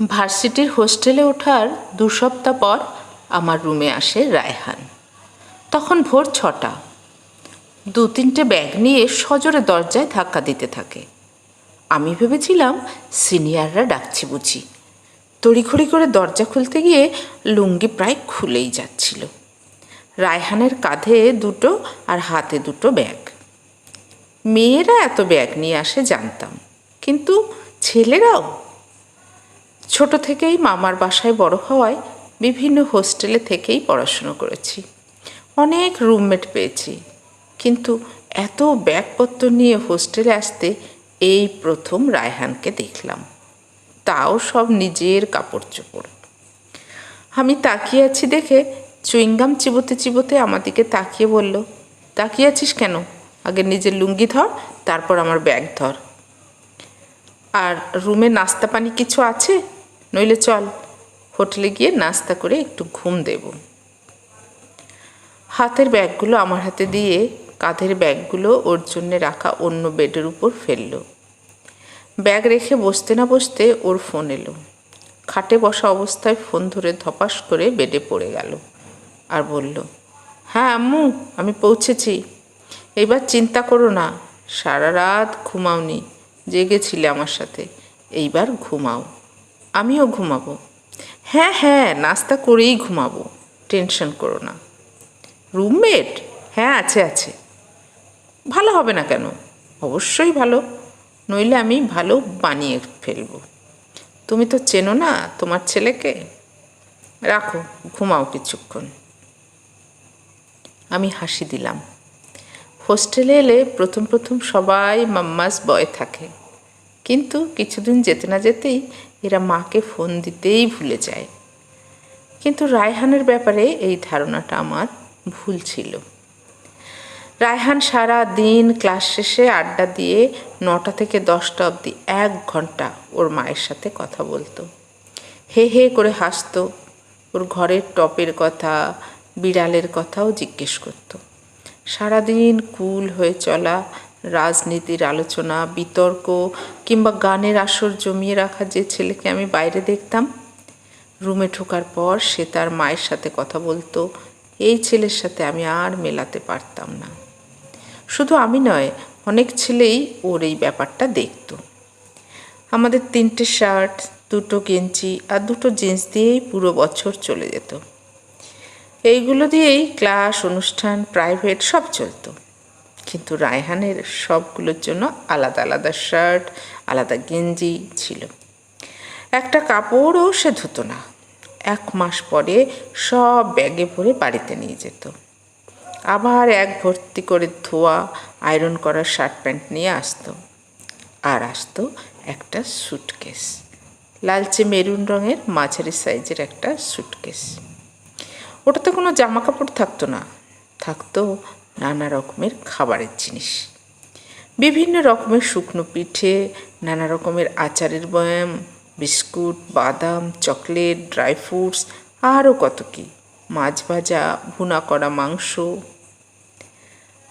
ভার্সিটির হোস্টেলে ওঠার দু সপ্তাহ পর আমার রুমে আসে রায়হান। তখন ভোর ছটা। দু তিনটে ব্যাগ নিয়ে সজোরে দরজায় ধাক্কা দিতে থাকে। আমি ভেবেছিলাম সিনিয়ররা ডাকছে বুঝি। তড়িঘড়ি করে দরজা খুলতে গিয়ে লুঙ্গি প্রায় খুলেই যাচ্ছিল। রায়হানের কাঁধে দুটো আর হাতে দুটো ব্যাগ। মেয়েরা এত ব্যাগ নিয়ে আসে জানতাম, কিন্তু ছেলেরাও ছোট থেকেই মামার বাসায় বড় হওয়ায় বিভিন্ন হোস্টেলে থেকেই পড়াশুনো করেছি। অনেক রুমমেট পেয়েছি। কিন্তু এত ব্যাগপত্র নিয়ে হোস্টেলে আসতে এই প্রথম রায়হানকে দেখলাম। তাও সব নিজের কাপড় চোপড়। আমি তাকিয়ে আছি দেখে চুইংগাম চিবোতে চিবোতে আমার দিকে তাকিয়ে বলল, তাকিয়ে আছিস কেন? আগে নিজের লুঙ্গি ধর, তারপর আমার ব্যাগ ধর। আর রুমে নাস্তা পানি কিছু আছে? নইলে চল, হোটেলে গিয়ে নাস্তা করে একটু ঘুম দেব। হাতের ব্যাগগুলো আমার হাতে দিয়ে কাঁধের ব্যাগগুলো ওর জন্যে রাখা অন্য বেডের উপর ফেলল। ব্যাগ রেখে বসতে না বসতে ওর ফোন এলো। খাটে বসা অবস্থায় ফোন ধরে ধপাস করে বেডে পড়ে গেল আর বলল হ্যাঁ আম্মু, আমি পৌঁছেছি। এইবার চিন্তা করো না, সারা রাত ঘুমাওনি, জেগেছিলে আমার সাথে, এইবার ঘুমাও। আমিও ঘুমাবো। হ্যাঁ হ্যাঁ নাস্তা করেই ঘুমাবো, টেনশন করো না। রুমমেট? হ্যাঁ আছে আছে। ভালো হবে না কেন? অবশ্যই ভালো। নইলে আমি ভালো বানিয়ে ফেলব। তুমি তো চেনো না তোমার ছেলেকে? রাখো, ঘুমাও কিছুক্ষণ। আমি হাসি দিলাম। হোস্টেলে এলে প্রথম প্রথম সবাই মাম্মাস বয় থাকে। কিন্তু কিছুদিন যেতে না যেতেই এরা মাকে ফোন দিতেই ভুলে যায়। কিন্তু রায়হানের ব্যাপারে এই ধারণাটা আমার ভুল ছিল। রায়হান সারা দিন ক্লাস শেষে আড্ডা দিয়ে নটা থেকে দশটা অবধি এক ঘণ্টা ওর মায়ের সাথে কথা বলতো। হে হে করে হাসতো, ওর ঘরের টপের কথা, বিড়ালের কথাও জিজ্ঞেস করতো। সারাদিন কুল হয়ে চলা রাজনীতির আলোচনা, বিতর্ক কিংবা গানের আসর জমিয়ে রাখা যে ছেলেকে আমি বাইরে দেখতাম, রুমে ঢোকার পর সে তার মায়ের সাথে কথা বলতো, এই ছেলের সাথে আমি আর মেলাতে পারতাম না। শুধু আমি নয়, অনেক ছেলেই ওর এই ব্যাপারটা দেখতো। আমাদের তিনটে শার্ট, দুটো গেঞ্জি আর দুটো জিন্স দিয়েই পুরো বছর চলে যেত। এইগুলো দিয়েই ক্লাস, অনুষ্ঠান, প্রাইভেট সব চলতো। কিন্তু রায়হানের সবগুলোর জন্য আলাদা আলাদা শার্ট, আলাদা গেঞ্জি ছিল। একটা কাপড়ও সে ধুতো না। এক মাস পরে সব ব্যাগে ভরে বাড়িতে নিয়ে যেত। আবার এক ভর্তি করে ধোয়া, আয়রন করা শার্ট প্যান্ট নিয়ে আসতো। আর আসতো একটা সুটকেস। লালচে মেরুন রঙের মাঝারি সাইজের একটা সুটকেস। ওটাতে কোনো জামা কাপড় থাকতো না। থাকতো নানা রকমের খাবারের জিনিস। বিভিন্ন রকমের শুকনো পিঠে, নানা রকমের আচারের বয়াম, বিস্কুট, বাদাম, চকলেট, ড্রাই ফ্রুটস, আরও কত কী, মাছ ভাজা, ভুনা করা মাংস।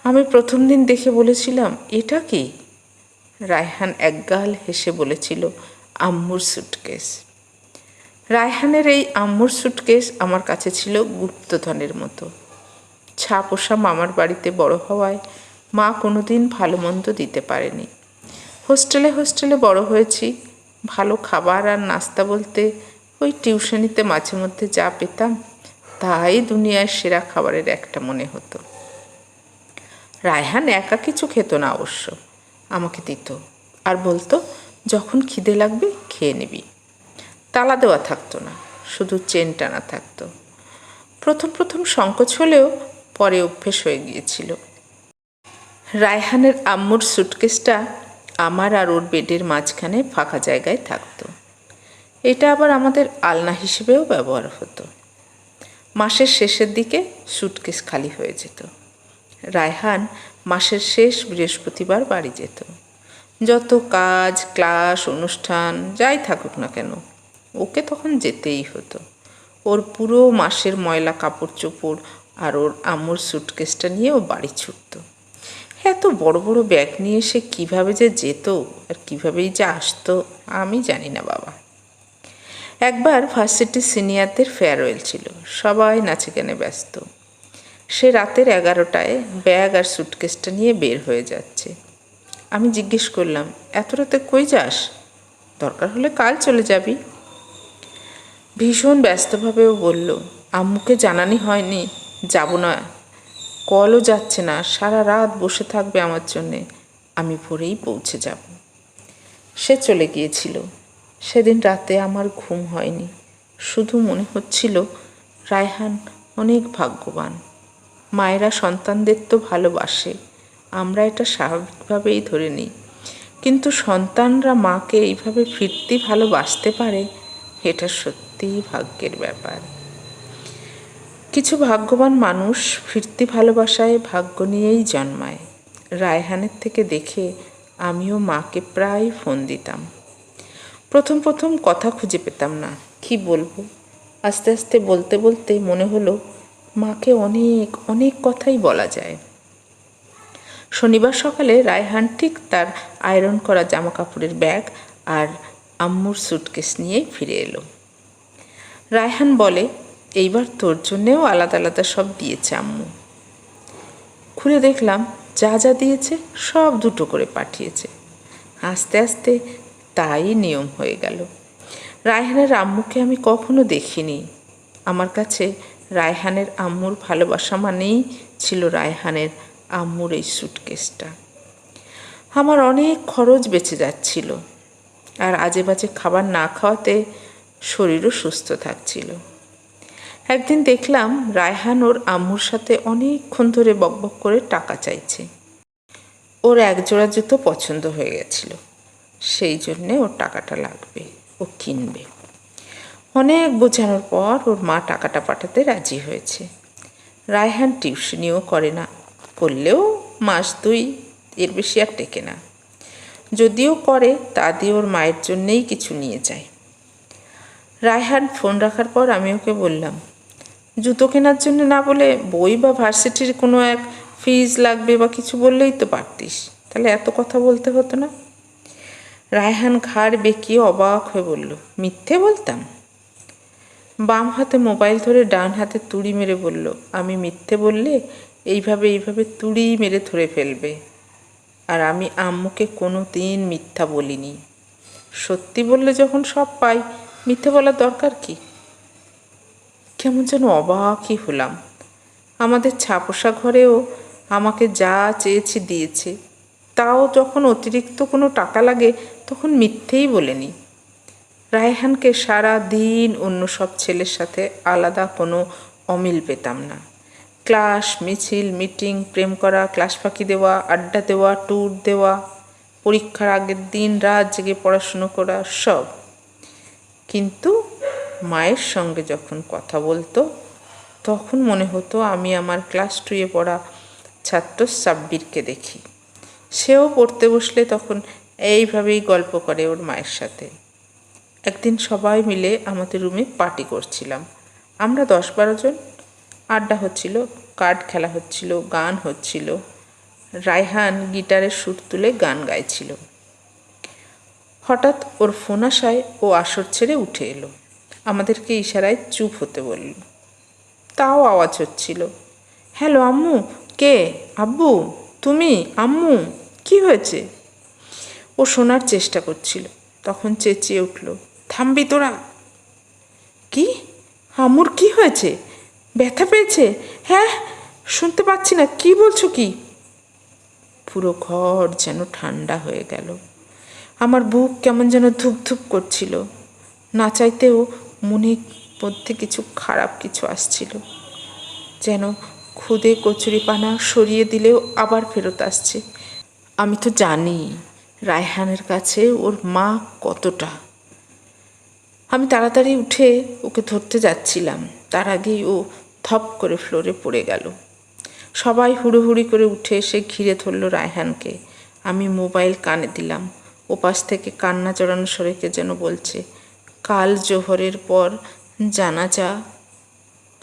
আমি প্রথম দিন দেখে বলেছিলাম, এটা কি? রায়হান একগাল হেসে বলেছিল, আম্মুর সুটকেস রায়হানের এই আম্মুর সুটকেস আমার কাছে ছিল গুপ্তধনের মতো। ছাপোষা মামার বাড়িতে বড় হওয়ায় মা কোনোদিন ভালো মন্দ দিতে পারেনি। হোস্টেলে হোস্টেলে বড় হয়েছি, ভালো খাবার আর নাস্তা বলতে ওই টিউশনিতে মাঝে মধ্যে যা পেতাম, তাই দুনিয়ার সেরা খাবারের একটা মনে হতো। রায়হান একা কিছু খেত না অবশ্য। আমাকে দিত। আর বলতো, যখন খিদে লাগবে খেয়ে নিবি। তালা দেওয়া থাকতো না, শুধু চেন টানা থাকতো। প্রথম প্রথম সংকোচ হলেও পরে অভ্যেস হয়ে গিয়েছিল। রায়হানের আম্মুর সুটকেসটা আমার আর ওর বেডের মাঝখানে ফাঁকা জায়গায় থাকতো। এটা আবার আমাদের আলনা হিসেবেও ব্যবহার হতো। মাসের শেষের দিকে সুটকেস খালি হয়ে যেত। রায়হান মাসের শেষ বৃহস্পতিবার বাড়ি যেত। যত কাজ, ক্লাস, অনুষ্ঠান, যাই থাকুক না কেন, ওকে তখন যেতেই হতো। ওর পুরো মাসের ময়লা কাপড় চোপড় আর ওর আম্মুর সুটকেসটা নিয়ে ও বাড়ি ছুটত। এত বড় বড় ব্যাগ নিয়ে সে কীভাবে যে যেত আর কীভাবেই যে আসতো, আমি জানি না বাবা। একবার ভার্সিটির সিনিয়রদের ফেয়ারওয়েল ছিল, সবাই নাচে গানে ব্যস্ত। সে রাতের এগারোটায় ব্যাগ আর সুটকেসটা নিয়ে বের হয়ে যাচ্ছে। আমি জিজ্ঞেস করলাম, এত রাতে কই যাস? দরকার হলে কাল চলে যাবি? ভীষণ ব্যস্তভাবেও বলল, আম্মুকে জানানি হয়নি। যাব না। কলও যাচ্ছে না, সারা রাত বসে থাকবে আমার জন্যে। আমি ভোরেই পৌঁছে যাব। সে চলে গিয়েছিল। সেদিন রাতে আমার ঘুম হয়নি। শুধু মনে হচ্ছিল, রায়হান অনেক ভাগ্যবান। মায়েরা সন্তানদের তো ভালোবাসে। আমরা এটা স্বাভাবিকভাবেই ধরে নিই। কিন্তু সন্তানরা মাকে এইভাবে ফিরতি ভালোবাসতে পারে, এটা সত্যিই ভাগ্যের ব্যাপার। কিছু ভাগ্যবান মানুষ ফিরতি ভালোবাসায় ভাগ্য নিয়েই জন্মায়। রায়হানের থেকে দেখে আমিও মাকে প্রায় ফোন দিতাম। প্রথম প্রথম কথা খুঁজে পেতাম না। কি বলব? আস্তে আস্তে বলতে বলতে মনে হলো মাকে অনেক অনেক কথাই বলা যায়। শনিবার সকালে রায়হান ঠিক তার আয়রন করা জামা কাপড়ের ব্যাগ আর আম্মুর সুটকেস নিয়েই ফিরে এলো। রায়হান বলে এইবার তোর জন্যেও আলাদা আলাদা সব দিয়েছে আম্মু। খুলে দেখলাম যা যা দিয়েছে সব দুটো করে পাঠিয়েছে। আস্তে আস্তে তাই নিয়ম হয়ে গেল। রায়হানের আম্মুকে আমি কখনো দেখিনি। আমার কাছে রায়হানের আম্মুর ভালোবাসা মানেই ছিল রায়হানের আম্মুর এই সুটকেসটা আমার অনেক খরচ বেঁচে যাচ্ছিল আর আজে বাজে খাবার না খাওয়াতে শরীরও সুস্থ থাকছিল। একদিন দেখলাম রায়হান ওর আম্মুর সাথে অনেকক্ষণ ধরে বকবক করে টাকা চাইছে। ওর একজোড়া জুতো পছন্দ হয়ে গেছিল। সেই জন্যে ওর টাকাটা লাগবে, ও কিনবে। অনেক বোঝানোর পর ওর মা টাকাটা পাঠাতে রাজি হয়েছে। রায়হান টিউশনিও করে না, করলেও মাস দুই এর বেশি আর টেকে না। যদিও করে, তা দিয়ে ওর মায়ের জন্যেই কিছু নিয়ে যায়। রায়হান ফোন রাখার পর আমি ওকে বললাম জুতো কেনার জন্য না বলে বই বা ভার্সিটির কোনো এক ফিজ লাগবে বা কিছু বললেই তো পারতিস। তাহলে এত কথা বলতে হতো না। রায়হান ঘাড় বেঁকিয়ে অবাক হয়ে বলল, মিথ্যে বলতাম? বাম হাতে মোবাইল ধরে ডান হাতে তুড়ি মেরে বলল, আমি মিথ্যে বললে এইভাবে এইভাবে তুড়ি মেরে ধরে ফেলবে। আর আমি আম্মুকে কোনো দিন মিথ্যা বলিনি। সত্যি বললে যখন সব পাই, মিথ্যে বলার দরকার কি? কেমন যেন অবাকই হলাম। আমাদের ছাপোষা ঘরেও আমাকে যা চেয়েছি দিয়েছে, তাও যখন অতিরিক্ত কোনো টাকা লাগে তখন মিথ্যেই বলেনি। রায়হানকে সারা দিন অন্য সব ছেলের সাথে আলাদা কোনো অমিল পেতাম না। ক্লাস, মিছিল, মিটিং, প্রেম করা, ক্লাস ফাঁকি দেওয়া, আড্ডা দেওয়া, ট্যুর দেওয়া, পরীক্ষার আগের দিন রাত জেগে পড়াশুনো করা, সব। কিন্তু মায়ের সঙ্গে যখন কথা বলতো, তখন মনে হতো আমি আমার ক্লাস টুয়ে পড়া ছাত্র সাব্বিরকে দেখি। সেও পড়তে বসলে তখন এইভাবেই গল্প করে ওর মায়ের সাথে। একদিন সবাই মিলে আমাদের রুমে পার্টি করছিলাম। আমরা দশ বারো জন। আড্ডা হচ্ছিল, কার্ড খেলা হচ্ছিল, গান হচ্ছিল। রায়হান গিটারের সুর তুলে গান গাইছিল। হঠাৎ ওর ফোন আসায় ও আসর ছেড়ে উঠে এলো। আমাদেরকে ইশারায় চুপ হতে বলল। তাও আওয়াজ হচ্ছিল, হ্যালো আম্মু, কে? আব্বু, তুমি? আম্মু, কি হয়েছে? ও শোনার চেষ্টা করছিল, তখন চেঁচিয়ে উঠল, থামবি তোরা। কি? আম্মুর কি হয়েছে? ব্যথা পেয়েছে? হ্যাঁ শুনতে পাচ্ছি না, কি বলছো কি? পুরো ঘর যেন ঠান্ডা হয়ে গেল। আমার বুক কেমন যেন ধুপ ধুপ করছিল। না চাইতেও মনের মধ্যে কিছু খারাপ কিছু আসছিল। যেন খুদে কচুরি পানা সরিয়ে দিলেও আবার ফেরত আসছে। আমি তো জানি রায়হানের কাছে ওর মা কতটা। আমি তাড়াতাড়ি উঠে ওকে ধরতে যাচ্ছিলাম। তার আগেই ও থপ করে ফ্লোরে পড়ে গেল। সবাই হুড়োহুড়ি করে উঠে এসে ঘিরে ধরল রায়হানকে। আমি মোবাইল কানে দিলাম। ওপাশ থেকে কান্না চড়ানো সরেকে যেন বলছে কাল জোহরের পর জানাজা।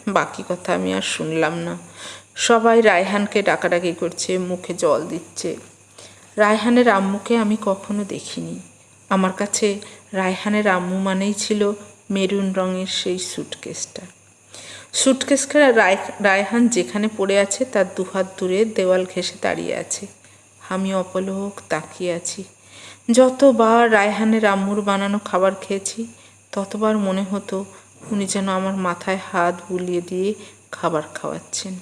বাকি কথা আমি আর শুনলাম না। সবাই রায়হানকে ডাকাডাকি করছে, মুখে জল দিচ্ছে। রায়হানের আম্মুকে আমি কখনো দেখিনি। আমার কাছে রায়হানের আম্মু মানেই ছিল মেরুন রঙের সেই সুটকেসটা সুটকেসটা রায়, রায়হান যেখানে পড়ে আছে তার দুহাত দূরে দেওয়াল ঘেঁষে দাঁড়িয়ে আছে। আমি অপলোক তাকিয়ে আছি। যতবার রায়হানের আম্মুর বানানো খাবার খেয়েছি ততবার মনে হতো উনি যেন আমার মাথায় হাত বুলিয়ে দিয়ে খাবার খাওয়াচ্ছেন।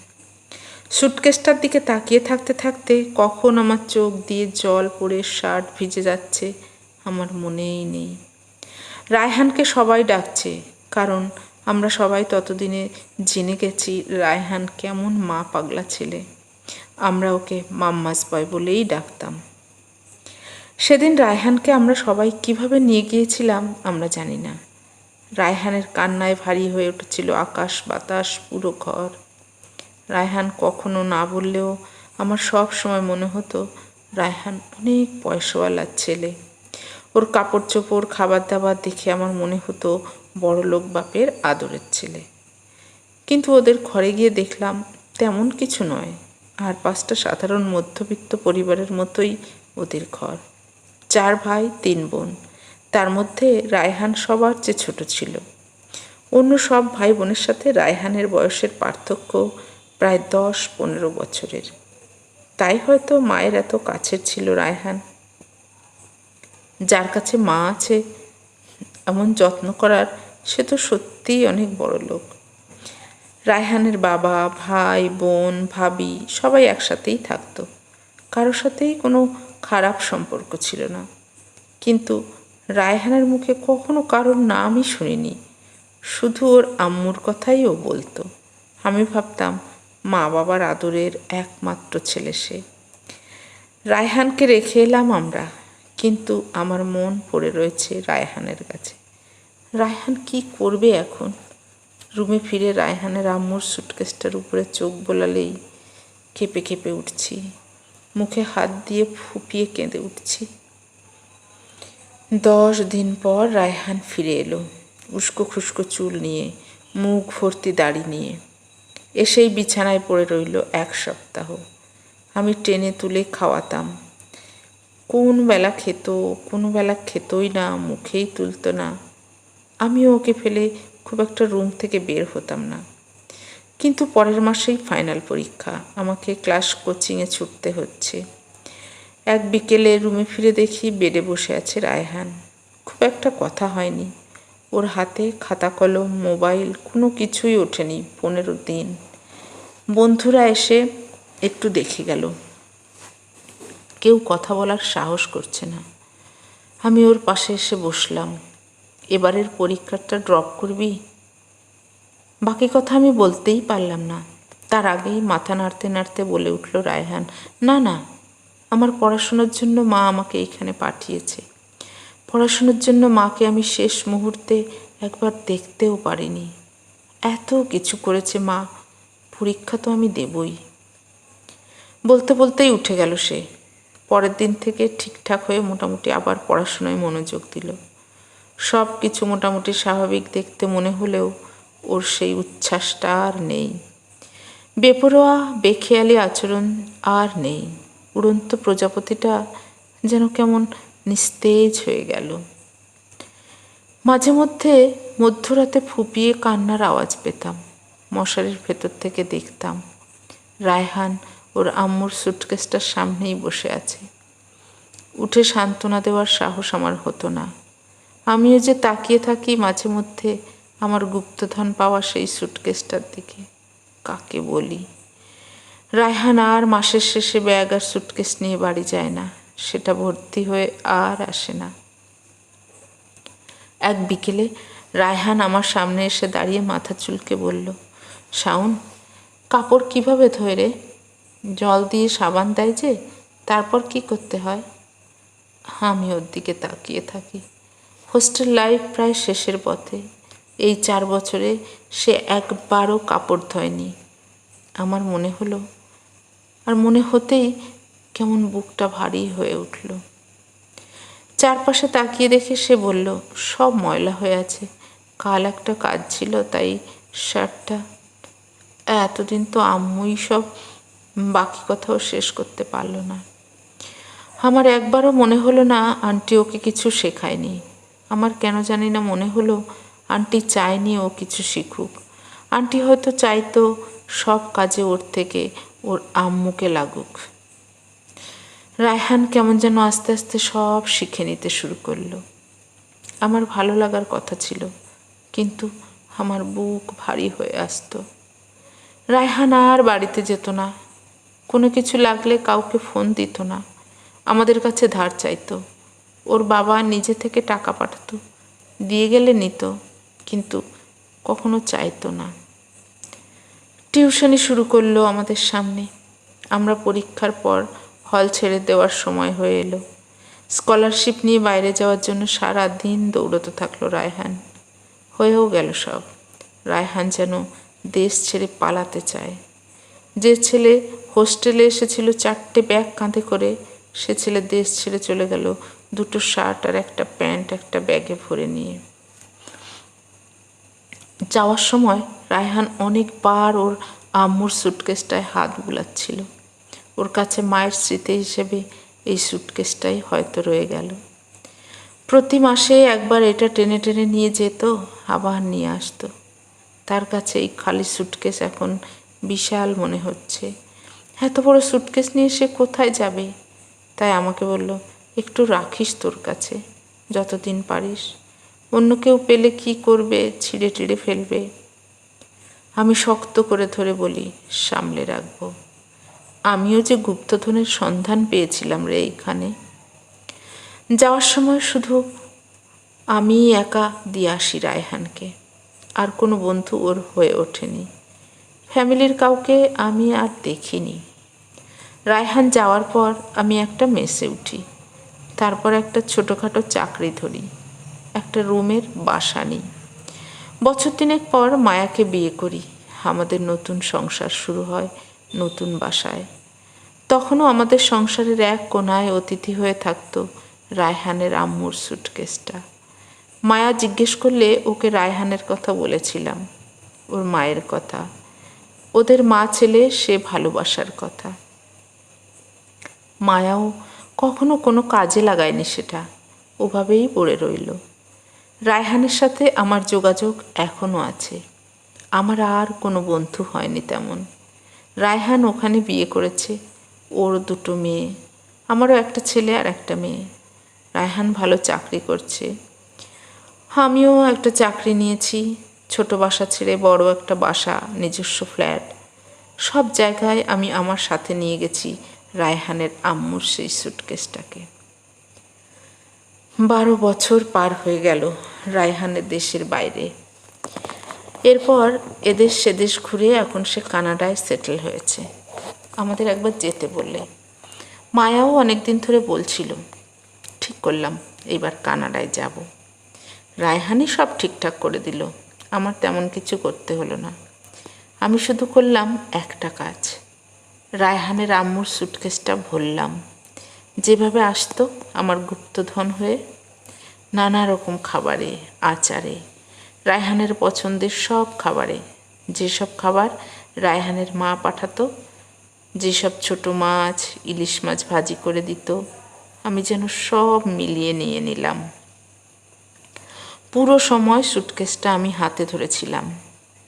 সুটকেসটার দিকে তাকিয়ে থাকতে থাকতে কখন আমার চোখ দিয়ে জল পড়ে শার্ট ভিজে যাচ্ছে আমার মনেই নেই। রায়হানকে সবাই ডাকছে, কারণ আমরা সবাই ততদিনে জেনে গেছি রায়হান কেমন মা পাগলা ছেলে। আমরা ওকে মাম্মাস বয় বলেই ডাকতাম। সেদিন রায়হানকে আমরা সবাই কীভাবে নিয়ে গিয়েছিলাম, আমরা জানি না। রায়হানের কান্নায় ভারী হয়ে উঠেছিল আকাশ, বাতাস, পুরো ঘর। রায়হান কখনো না বললেও আমার সব সময় মনে হতো, রায়হান অনেক পয়সাওয়ালার ছেলে। ওর কাপড় চোপড় খাবার দাবার দেখে আমার মনে হতো বড় লোক বাপের আদরের ছেলে। কিন্তু ওদের ঘরে গিয়ে দেখলাম তেমন কিছু নয়, আর পাঁচটা সাধারণ মধ্যবিত্ত পরিবারের মতোই ওদের ঘর। চার ভাই, তিন বোন। তার মধ্যে রায়হান সবার চেয়ে ছোট ছিল। অন্য সব ভাই বোনের সাথে রায়হানের বয়সের পার্থক্য প্রায় দশ, পনেরো বছরের। তাই হয়তো মায়ের এত কাছের ছিল রায়হান। যার কাছে মা আছে, এমন যত্ন করার সে তো সত্যিই অনেক বড় লোক। রায়হানের বাবা, ভাই, বোন, ভাবি সবাই একসাথেই থাকতো। কারোর সাথেই কোনো খারাপ সম্পর্ক ছিল না। কিন্তু রায়হানের মুখে কখনো কারোর নামই শুনিনি। শুধু ওর আম্মুর কথাই ও বলতো। আমি ভাবতাম মা বাবার আদরের একমাত্র ছেলে সে। রায়হানকে রেখে এলাম আমরা, কিন্তু আমার মন পড়ে রয়েছে রায়হানের কাছে। রায়হান কি করবে এখন? রুমে ফিরে রায়হানের আম্মুর সুটকেসটার উপরে চোখ বোলালেই কেঁপে কেঁপে উঠছি। মুখে হাত দিয়ে ফুপিয়ে কেঁদে উঠছি। দশ দিন পর রায়হান ফিরে এলো, উস্কো খুস্কো চুল নিয়ে, মুখ ভর্তি দাড়ি নিয়ে। এসেই বিছানায় পড়ে রইল এক সপ্তাহ। আমি টেনে তুলে খাওয়াতাম। কোন বেলা খেত, কোন বেলা খেতই না, মুখেই তুলতো না। আমিও ওকে ফেলে খুব একটা রুম থেকে বের হতাম না। কিন্তু পরের মাসেই ফাইনাল পরীক্ষা। আমাকে ক্লাস কোচিংয়ে ছুটতে হচ্ছে। এক বিকেলে রুমে ফিরে দেখি বেডে বসে আছে রায়হান। খুব একটা কথা হয়নি। ওর হাতে খাতা, কলম মোবাইল কোনো কিছুই ওঠেনি পনেরো দিন। বন্ধুরা এসে একটু দেখে গেল। কেউ কথা বলার সাহস করছে না। আমি ওর পাশে এসে বসলাম। এবারের পরীক্ষাটা ড্রপ করবি? বাকি কথা আমি বলতেই পারলাম না। তার আগেই মাথা নাড়তে নাড়তে বলে উঠল রায়হান, না না, আমার পড়াশোনার জন্য মা আমাকে এইখানে পাঠিয়েছে। পড়াশোনার জন্য মাকে আমি শেষ মুহূর্তে একবার দেখতেও পারিনি। এত কিছু করেছে মা, পরীক্ষা তো আমি দেবই। বলতে বলতেই উঠে গেল সে। পরের দিন থেকে ঠিকঠাক হয়ে মোটামুটি আবার পড়াশোনায় মনোযোগ দিল। সব কিছু মোটামুটি স্বাভাবিক দেখতে মনে হলেও ওর সেই উচ্ছ্বাসটা আর নেই। বেপরোয়া, বেখেয়ালি আচরণ আর নেই। উড়ন্ত প্রজাপতিটা যেন কেমন নিস্তেজ হয়ে গেল। মাঝে মধ্যে মধ্যরাতে ফুপিয়ে কান্নার আওয়াজ পেতাম। মশারির ভেতর থেকে দেখতাম, রায়হান ওর আম্মুর সুটকেসটার সামনেই বসে আছে। উঠে সান্ত্বনা দেওয়ার সাহস আমার হতো না। আমিও যে তাকিয়ে থাকি মাঝে মধ্যে আমার গুপ্তধন পাওয়া সেই সুটকেসটার দিকে। কাকে বলি? রায়হান আর মাসের শেষে ব্যাগ আর সুটকেস নিয়ে বাড়ি যায় না। সেটা ভর্তি হয়ে আর আসে না। এক বিকেলে রায়হান আমার সামনে এসে দাঁড়িয়ে মাথা চুলকে বলল শাউন কাপড় কীভাবে ধোয় রে? জল দিয়ে সাবান দেয় যে, তারপর কি করতে হয়? আমি ওর দিকে তাকিয়ে থাকি। হোস্টেল লাইফ প্রায় শেষের পথে। এই চার বছরে সে একবারও কাপড় ধোয়নি। আমার মনে হলো, আর মনে হতেই কেমন বুকটা ভারী হয়ে উঠল। চারপাশে তাকিয়ে দেখে সে বলল, সব ময়লা হয়ে আছে, কাল একটা কাজ ছিল, তাই শার্টটা। এতদিন তো আম্মুই সব বাকি কথাও শেষ করতে পারল না। আমার একবারও মনে হলো না, আন্টি ওকে কিছু শেখায়নি। আমার কেন জানি না মনে হলো আন্টি চায়নি ও কিছু শিখুক। আন্টি হয়তো চাইতো সব কাজে ওর থেকে ওর আম্মুকে লাগুক। রায়হান কেমন যেন আস্তে আস্তে সব শিখে নিতে শুরু করল। আমার ভালো লাগার কথা ছিল, কিন্তু আমার বুক ভারী হয়ে আসতো। রায়হান আর বাড়িতে যেত না। কোনো কিছু লাগলে কাউকে ফোন দিত না। আমাদের কাছে ধার চাইতো। ওর বাবা নিজে থেকে টাকা পাঠাতো, দিয়ে গেলে নিত। কিন্তু কখনো চাইতো না। টিউশনি শুরু করল আমাদের সামনে। আমরা পরীক্ষার পর হল ছেড়ে দেওয়ার সময় হয়ে এলো। স্কলারশিপ নিয়ে বাইরে যাওয়ার জন্য সারা দিন দৌড়তে থাকল রায়হান। হয়েও গেল সব। রায়হান যেন দেশ ছেড়ে পালাতে চায়। যে ছেলে হোস্টেলে এসেছিল চারটে ব্যাগ কাঁধে করে, সে ছেলে দেশ ছেড়ে চলে গেল দুটো শার্ট আর একটা প্যান্ট একটা ব্যাগে ভরে নিয়ে। যাওয়ার সময় রায়হান অনেকবার ওর আম্মুর সুটকেসটায় হাত বুলাচ্ছিল। ওর কাছে মায়ের স্মৃতি হিসেবে এই সুটকেসটাই হয়তো রয়ে গেল। প্রতি মাসে একবার এটা টেনে টেনে নিয়ে যেত, আবার নিয়ে আসতো। তার কাছে এই খালি সুটকেস এখন বিশাল মনে হচ্ছে। এত বড় সুটকেস নিয়ে সে কোথায় যাবে? তাই আমাকে বলল, একটু রাখিস তোর কাছে, যতদিন পারিস। অন্য কেউ পেলে কি করবে? ছিঁড়ে টিড়ে ফেলবে। আমি শক্ত করে ধরে বলি, সামলে রাখব। আমিও যে গুপ্তধনের সন্ধান পেয়েছিলাম রে এইখানে। যাওয়ার সময় শুধু আমি একা দিয়ে আসি রায়হানকে। আর কোনো বন্ধু ওর হয়ে ওঠেনি। ফ্যামিলির কাউকে আমি আর দেখিনি। রায়হান যাওয়ার পর আমি একটা মেসে উঠি। তারপর একটা ছোটোখাটো চাকরি ধরি। একটা রুমের বাসা নিই। বছর তিনেক পর মায়াকে বিয়ে করি। আমাদের নতুন সংসার শুরু হয় নতুন বাসায়। তখনও আমাদের সংসারের এক কোনায় অতিথি হয়ে থাকতো রায়হানের আম্মুর সুটকেসটা মায়া জিজ্ঞেস করলে ওকে রায়হানের কথা বলেছিলাম, ওর মায়ের কথা। ওদের মা ছেলে সে ভালোবাসার কথা। মায়াও কখনো কোনো কাজে লাগায়নি সেটা, ওভাবেই পড়ে রইল। রায়হানের সাথে আমার যোগাযোগ এখনও আছে। আমার আর কোনো বন্ধু হয়নি তেমন। রায়হান ওখানে বিয়ে করেছে, ওর দুটো মেয়ে, আমারও একটা ছেলে আর একটা মেয়ে। রায়হান ভালো চাকরি করছে। আমিও একটা চাকরি নিয়েছি, ছোট বাসা ছেড়ে বড় একটা বাসা, নিজস্ব ফ্ল্যাট। সব জায়গায় আমি আমার সাথে নিয়ে গেছি রায়হানের আম্মুর সেই সুটকেসটাকে বারো বছর পার হয়ে গেল রায়হানের দেশের বাইরে। এরপর এদেশ সেদেশ ঘুরে এখন সে কানাডায় সেটেল হয়েছে। আমাদের একবার যেতে বললে। মায়াও অনেক দিন ধরে বলছিল, ঠিক করলাম এইবার কানাডায় যাব। রায়হানি সব ঠিকঠাক করে দিল, আমার তেমন কিছু করতে হলো না। আমি শুধু করলাম একটা কাজ। রায়হানের আম্মুর সুটকেসটা ভরলাম। যেভাবে আসতো আমার গুপ্তধন হয়ে, নানা রকম খাবারে, আচারে, রায়হানের পছন্দের সব খাবারে। যেসব খাবার রায়হানের মা পাঠাতো, যেসব ছোট মাছ, ইলিশ মাছ ভাজি করে দিত, আমি যেন সব মিলিয়ে নিয়ে নিলাম। পুরো সময় সুটকেসটা আমি হাতে ধরেছিলাম।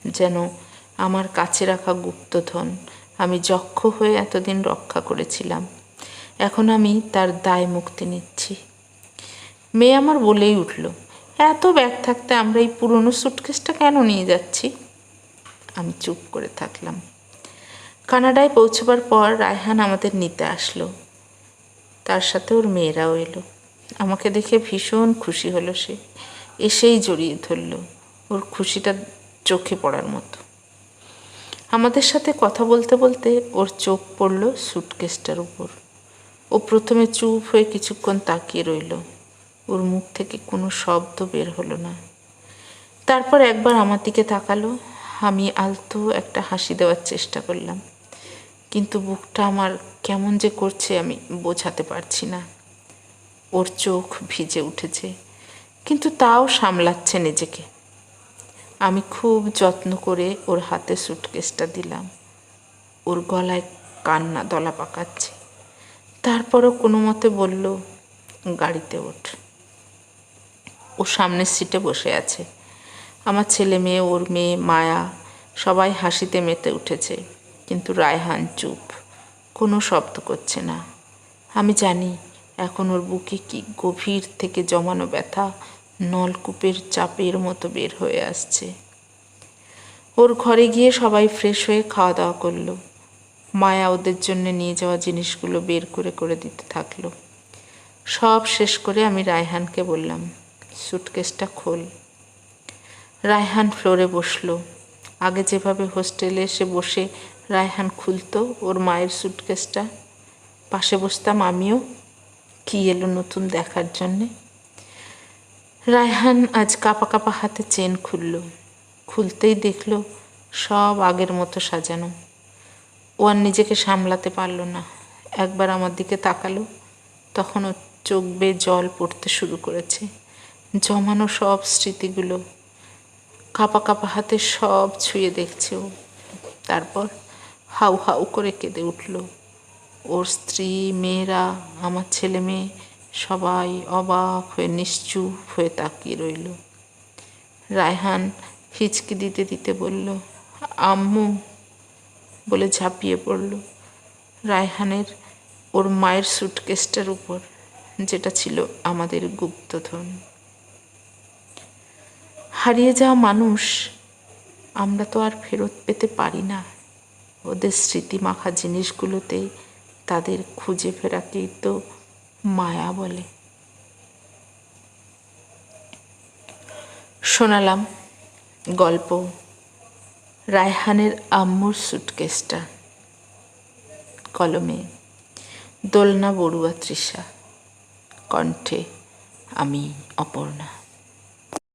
যেন আমার কাছে রাখা গুপ্তধন আমি যক্ষ হয়ে এতদিন রক্ষা করেছিলাম। এখন আমি তার দায় মুক্তি নিচ্ছি। মেয়ে আমার বলেই উঠল, এত ব্যাগ থাকতে আমরা এই পুরনো সুটকেসটা কেন নিয়ে যাচ্ছি? আমি চুপ করে থাকলাম। কানাডায় পৌঁছবার পর রায়হান আমাদের নিতে আসলো। তার সাথে ওর মেয়েরাও এলো। আমাকে দেখে ভীষণ খুশি হলো সে। এসেই জড়িয়ে ধরল ওর খুশিটা চোখে পড়ার মতো। আমাদের সাথে কথা বলতে বলতে ওর চোখ পড়ল সুটকেসটার উপর। ও প্রথমে চুপ হয়ে কিছুক্ষণ তাকিয়ে রইল। ওর মুখ থেকে কোনো শব্দ বের হলো না। তারপর একবার আমার দিকে তাকালো। আমি আলতো একটা হাসি দেওয়ার চেষ্টা করলাম। কিন্তু বুকটা আমার কেমন যে করছে আমি বোঝাতে পারছি না। ওর চোখ ভিজে উঠেছে, কিন্তু তাও সামলাচ্ছে নিজেকে। আমি খুব যত্ন করে ওর হাতে সুটকেসটা দিলাম। ওর গলায় কান্না দলা পাকাচ্ছে। তারপরও কোনো মতে বলল, গাড়িতে ওঠ। ও সামনের সিটে বসে আছে। আমার ছেলে মেয়ে, ওর মেয়ে, মায়া, সবাই হাসিতে মেতে উঠেছে। কিন্তু রায়হান চুপ, কোনো শব্দ করছে না। আমি জানি, এখন ওর বুকে কি গভীর থেকে জমানো ব্যথা, নলকূপের চাপের মতো বের হয়ে আসছে। ওর ঘরে গিয়ে সবাই ফ্রেশ হয়ে খাওয়া দাওয়া করল। মায়া ওদের জন্য নিয়ে যাওয়া জিনিসগুলো বের করে করে দিতে থাকল। সব শেষ করে আমি রায়হানকে বললাম, সুটকেসটা খোল। রায়হান ফ্লোরে বসল। আগে যেভাবে হোস্টেলে এসে বসে রায়হান খুলতো ওর মায়ের সুটকেসটা, পাশে বসতাম আমিও, কি এলো নতুন দেখার জন্যে। রায়হান আজ কাপা কাপা হাতে চেন খুলল। খুলতেই দেখল সব আগের মতো সাজানো। ও আর নিজেকে সামলাতে পারল না। একবার আমার দিকে তাকালো তখন ওর চোখ বেয়ে জল পড়তে শুরু করেছে। জমানো সব স্মৃতিগুলো, কাপা কাপা হাতে সব ছুঁয়ে দেখছে ও। তারপর হাউ হাউ করে কেঁদে উঠল। ওর স্ত্রী, মেয়েরা, আমার ছেলে মেয়ে, সবাই অবাক হয়ে নিশ্চুপ হয়ে তাকিয়ে রইল। রায়হান হিচকি দিতে দিতে বলল, আম্মু বলে ঝাঁপিয়ে পড়ল। রায়হানের, ওর মায়ের সুটকেসটার উপর, যেটা ছিল আমাদের গুপ্তধন। হারিয়ে যাওয়া মানুষ, আমরা তো আর ফেরত পেতে পারি না। ওদের স্মৃতিমাখা জিনিসগুলোতে তাদের খুঁজে ফেরাকেই তো মায়া বলে। শোনালাম গল্প রায়হানের আম্মুর সুটকেসটা কলমে দোলনা বড়ুয়া তৃষা কণ্ঠে আমি অপর্ণা।